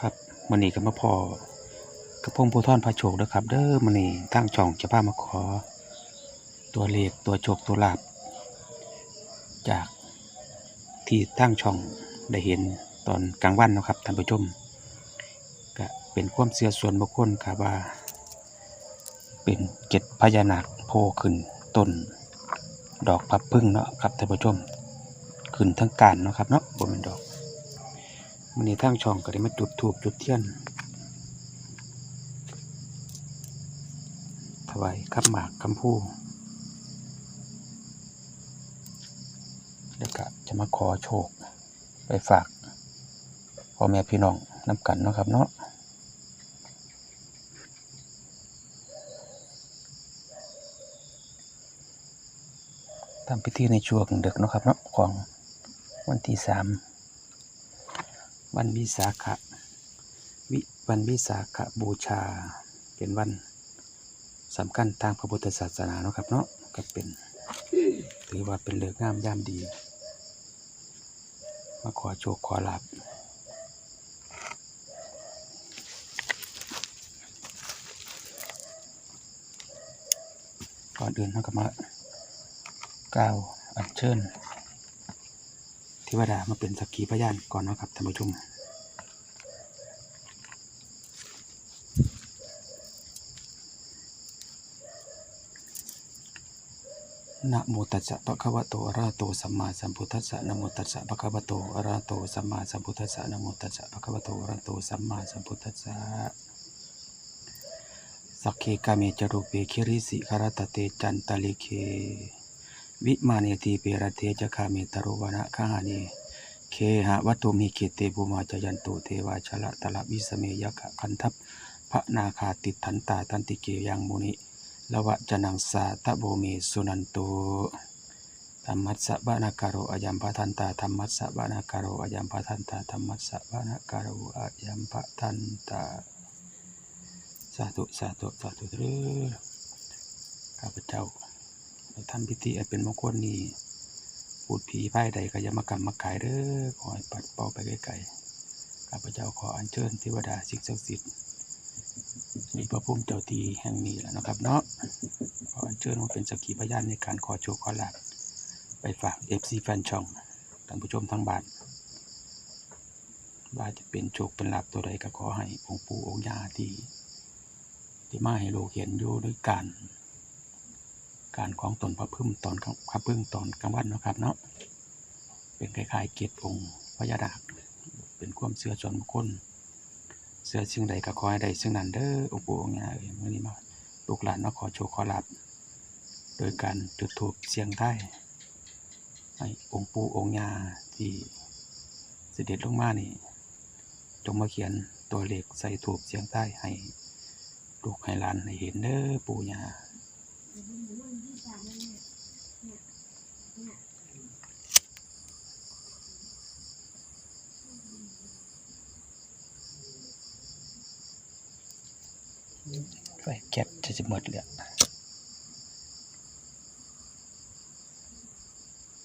ครับมันนี้ก็มาพอกระพงผู้ท่อนพระโชคเด้อครับ เด้อมันนี้ตั้งช่องจะพามาขอ ตัวเลขตัวโชคตัวลาบจากที่ตั้งช่องได้เห็นตอนกลางวันนะครับท่านผู้ชมก็เป็นความเชื่อส่วนบุคคลครับว่า เป็นเจ็ดพญานาคโผล่ขึ้นต้นดอกพับพึ่งเนาะครับท่านผู้ชมขึ้นทั้งการเนาะครับเนาะบนเป็นดอก มันนี้ทางช่องก็ได้มาจุดถูกจุดเทียนถวายคำหมากคำพูแล้วก็จะมาขอโชค ไปฝากพ่อแม่พี่น้องน้ำกันเนาะครับเนาะทำพิธีในช่วงดึกเนาะครับเนาะของวันที่สาม วันวิสาขะวิวันวิสาขบูชา เป็นวันสำคัญทางพระพุทธศาสนาเนาะครับเนาะก็เป็นถือว่าเป็นเลือกงามย่ามดี มาขอโชคขอลาบก่อนอื่นเราก็มากล่าวอัญเชิญ วดามาเป็นสักขีพยานก่อนนะครับท่านผู้ชมนะโมตัสสะภะคะวะโตอะระหะโตสัมมาสัมพุทธัสสะนะโมตัสสะภะคะวะโตอะระหะโตสัมมาสัมพุทธัสสะนะโมตัสสะภะคะวะโตอะระหะโตสัมมาสัมพุทธัสสะสักเคกาเมจรูปเปคิริสิคารตเตจันตลิเค วิมาเนติเปรเทจะคาเมตโรวนะคหานีเคหะวัตถุมิเกเตภูมาจยันตุเทวาชละตละวิสเมยกะคันทัพพระนาคาติทันตาตันติเกยังมุนิละวะจนังสาตะโบเมสุนันโตธรรมัสสะบานาคาโรอายัมปะทันตาธรรมัสสะบานาคาโรอายัมปะทันตาธรรมัสสะบานาคาโรอายัมปะทันตาสาธุสาธุสาธุเด้อข้าพเจ้าได้ ทำพิธีอันเป็นมงคลนี้พูดผีไพ่ใดก็ยามากรรมมากายเด้อขอให้ปัดเป่าไปไกลๆข้าพเจ้าขออัญเชิญเทวดาสิ่งศักดิ์สิทธิ์มีพระพุ่มเจ้าทีแห่งนี้แหละนะครับเนาะขออัญเชิญมาเป็นสักขีพยานในการขอโชคขอลาบไปฝากเอฟซีแฟนช่องท่านผู้ชมทั้งบ้านว่าจะเป็นโชคเป็นลาบตัวใดก็ขอให้องค์ปู่องค์ยาที่ที่มาให้โลกเห็นอยู่ด้วยการ การของตนพระพึ่งตอนพระพึ่งตอนกลางวันเนาะครับเนาะเป็นคล้ายๆเกตองค์พญานาคเป็นความเชื่อส่วนบุคคลเสื้อสิ่งใดก็ขอยใด้สิ่งนั้นเด้อองค์ปู่องค์ย่าเอ้ยมื่อนี้มาลูกหลานมาขอโชคขอลาบโดยการจุดธูปเสียงไทายให้องค์ปู่องค์ย่าที่เสด็จลงมานี่จงมาเขียนตัวเลขใส่ถูกเสียงใต้ให้ลูกให้หลานให้เห็นเด้อปู่ย่า ไฟแก๊สจะจะหมดเลยอะ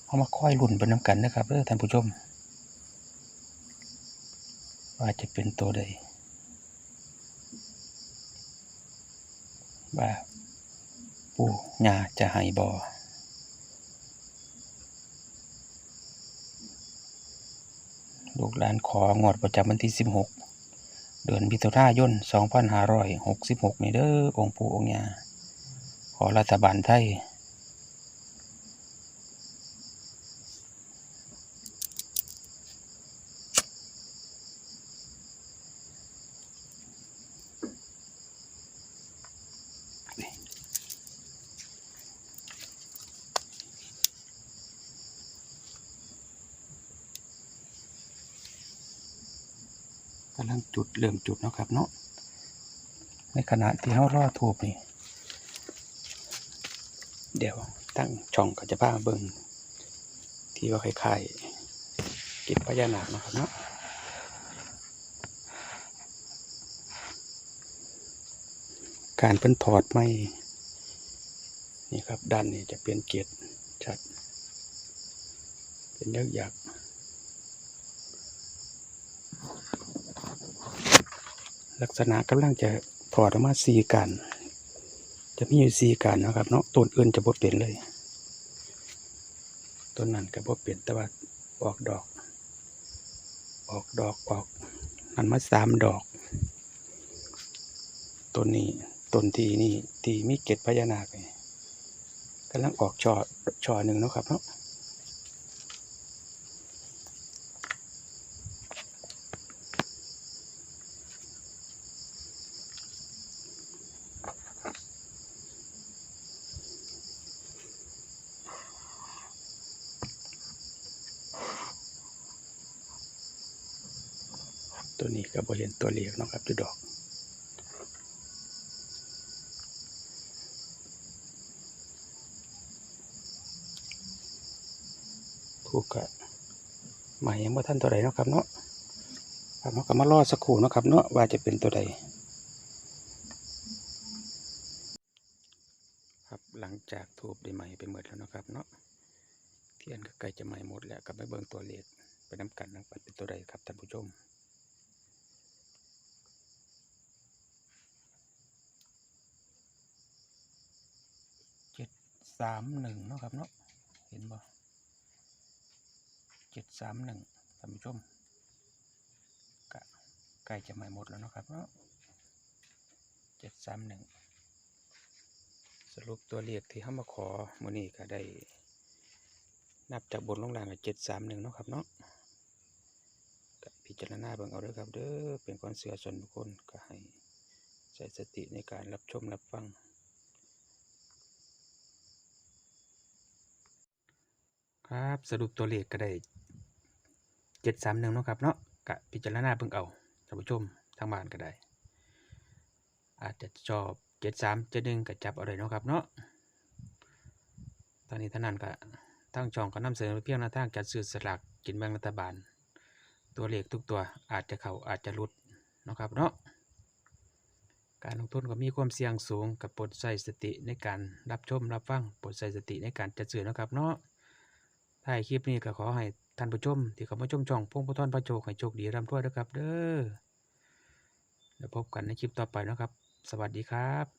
เอามาค่อยรุ่นไปน้ำกันนะครับเด้อท่านผู้ชม ว่าจะเป็นตัวใดว่า โอ้ยาจะหายบอลูกหลานของอดประจำวันที่ 16 เดือนมิถุนายน2566 นี่เด้อองค์ปู่องค์ยาขอรัฐบาลไทย กำลังจุดเริ่มจุดเนาะครับเนาะในขณะที่เขารอทูบนี่ เดี๋ยวตั้งช่องก็จะพาเบิ่งที่ว่าคล้ายๆกิจพญานาคเนาะครับเนาะการเป็นถอดไม่นี่ครับด้านนี้จะเป็นเกล็ดชัด เป็นยักษ์ยักษ์ ลักษณะกำลังจะถอดออกมาสีกัน จะมีอยู่สีกันนะครับเนาะต้นอื่นจะบ่เป็นเลยต้นนั้นก็บ่เป็นแต่ว่าออกดอก ออกดอกออกมันมาสามดอกต้นนี้ต้นทีนี่ทีมีเกล็ดพญานาคนี่กำลังออกช่อช่อหนึ่งนะครับเนาะ ตัวนี้ก็บ่เห็นตัวเลขเนะครับจุดดอกถูกกะหมายยังว่าท่านตัวใดนะครับเนาะครับเราก็มารอสักครู่นะครับเนาะว่าจะเป็นตัวใดครับหลังจากทูบได้ไหม่ไปหมดแล้วนะครับเนาะเทียนก็ใกล้จะไหม่หมดแล้วก็ไปเบิ่งตัวเลขไปน้ำกันน้ำปัดเป็นตัวใดครับท่านผู้ชม เจ็ด สามหนึ่งเนาะครับเนาะเห็นบ่เจ็ดสามหนึ่งท่านผู้ชมกะใกล้จะไหมหมดแล้วเนาะครับเนาะเจ็ดสามหนึ่งสรุปตัวเลขที่เขามาขอมือนี้ก็ได้ นับจากบนลงล่างเจ็ดสามหนึ่งเนาะครับเนาะก็พิจารณาเบิ่งเอาด้อครับเด้อเป็นความเชื่อส่วนบุคคลก็ให้ใช้สติในการรับชมรับฟัง ครับสรุปตัวเลขก็ได้เจ็ดสามหนึ่งเนาะครับเนาะกะพิจารณาเบิ่งเอาท่านผู้ชมทางบ้านก็ได้ อาจจะชอบเจ็ดสามเจ็ดหนึ่งก็จับอาเลยเนาะครับเนาะตอนนี้ท่านนั้นก็ทั้งช่องก็นำเสนอเพียงหน้าทางจัดซื้อสลากกินแบ่งรัฐบาล ตัวเลขทุกตัวอาจจะเข้าอาจจะลุดนะครับเนาะการลงทุนก็มีความเสี่ยงสูงกับโปรดใส่สติในการรับชมรับฟังโปรดใส่สติในการจัดซื้อนะครับเนาะ ท้ายคลิปนี้ก็ขอให้ท่านผู้ชม ที่เข้ามาชมช่องพงพุทธนพระโชคให้โชคดีร่ำรวยนะครับ เด้อแล้วพบกันในคลิปต่อไปนะครับ สวัสดีครับ